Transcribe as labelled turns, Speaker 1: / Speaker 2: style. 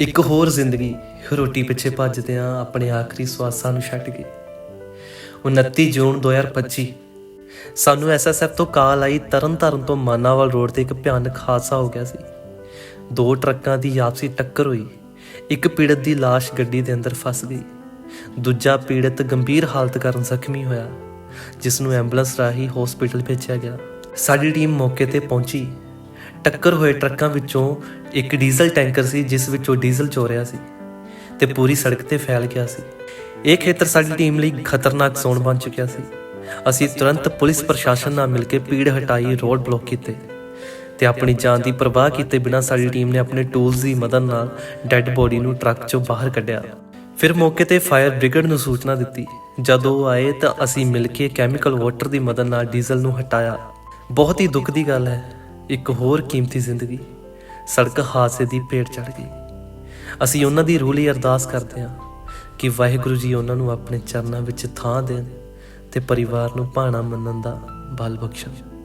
Speaker 1: ਇੱਕ ਹੋਰ ਜ਼ਿੰਦਗੀ ਰੋਟੀ ਪਿੱਛੇ ਭੱਜਦਿਆਂ ਆਪਣੇ ਆਖਰੀ ਸਵਾਸਾਂ ਨੂੰ ਛੱਡ ਗਈ। 29 ਜੂਨ 2025 ਸਾਨੂੰ ਐਸਐਸਐਫ ਤੋਂ ਕਾਲ ਆਈ, ਤਰਨਤਾਰਨ ਤੋਂ ਮਾਨਾਵਾਲ ਰੋਡ ਤੇ ਇੱਕ ਭਿਆਨਕ ਹਾਦਸਾ ਹੋ ਗਿਆ ਸੀ। ਦੋ ਟਰੱਕਾਂ ਦੀ ਆਪਸੀ ਟੱਕਰ ਹੋਈ, ਇੱਕ ਪੀੜਤ ਦੀ ਲਾਸ਼ ਗੱਡੀ ਦੇ ਅੰਦਰ ਫਸ ਗਈ, ਦੂਜਾ ਪੀੜਤ ਗੰਭੀਰ ਹਾਲਤ ਕਾਰਨ ਜ਼ਖਮੀ ਹੋਇਆ ਜਿਸ ਨੂੰ ਐਂਬੂਲੈਂਸ ਰਾਹੀਂ ਹਸਪੀਟਲ ਭੇਜਿਆ ਗਿਆ। ਸਾਡੀ ਟੀਮ ਮੌਕੇ ਤੇ ਪਹੁੰਚੀ। ਟੱਕਰ ਹੋਏ ਟਰੱਕਾਂ ਵਿੱਚੋਂ ਇੱਕ ਡੀਜ਼ਲ ਟੈਂਕਰ ਸੀ, ਜਿਸ ਵਿੱਚੋਂ ਡੀਜ਼ਲ ਚੋਰਿਆ ਸੀ ਤੇ ਪੂਰੀ ਸੜਕ ਤੇ ਫੈਲ ਗਿਆ ਸੀ। ਇਹ ਖੇਤਰ ਸਾਡੀ ਟੀਮ ਲਈ ਖਤਰਨਾਕ ਜ਼ੋਨ ਬਣ ਚੁੱਕਿਆ ਸੀ। ਅਸੀਂ ਤੁਰੰਤ ਪੁਲਿਸ ਪ੍ਰਸ਼ਾਸਨ ਨਾਲ ਮਿਲ ਕੇ ਪੀੜ ਹਟਾਈ ਰੋਡ ਬਲੌਕ ਕੀਤੇ ਤੇ ਆਪਣੀ ਜਾਨ ਦੀ ਪਰਵਾਹ ਕੀਤੇ ਬਿਨਾਂ ਸਾਡੀ ਟੀਮ ਨੇ ਆਪਣੇ ਟੂਲਸ ਦੀ ਮਦਦ ਨਾਲ ਡੈੱਡ ਬੋਡੀ ਨੂੰ ਟਰੱਕ 'ਚੋਂ ਬਾਹਰ ਕੱਢਿਆ। ਫਿਰ ਮੌਕੇ ਤੇ ਫਾਇਰ ਬ੍ਰਿਗੇਡ ਨੂੰ ਸੂਚਨਾ ਦਿੱਤੀ। ਜਦੋਂ ਉਹ ਆਏ ਤਾਂ ਅਸੀਂ ਮਿਲ ਕੇ ਕੈਮੀਕਲ ਵਾਟਰ ਦੀ ਮਦਦ ਨਾਲ ਡੀਜ਼ਲ ਨੂੰ ਹਟਾਇਆ। ਬਹੁਤ ਹੀ ਦੁੱਖ ਦੀ ਗੱਲ ਹੈ। ਇੱਕ ਹੋਰ ਕੀਮਤੀ ਜ਼ਿੰਦਗੀ ਸੜਕ ਹਾਦਸੇ ਦੀ ਭੇਟ ਚੜ ਗਈ। ਅਸੀਂ ਉਹਨਾਂ ਦੀ ਰੂਹ ਲਈ ਅਰਦਾਸ ਕਰਦੇ ਹਾਂ ਕਿ ਵਾਹਿਗੁਰੂ ਜੀ ਉਹਨਾਂ ਨੂੰ ਆਪਣੇ ਚਰਨਾਂ ਵਿੱਚ ਥਾਂ ਦੇਣ ਤੇ ਪਰਿਵਾਰ ਨੂੰ ਭਾਣਾ ਮੰਨਣ ਦਾ ਬਲ ਬਖਸ਼ਣ।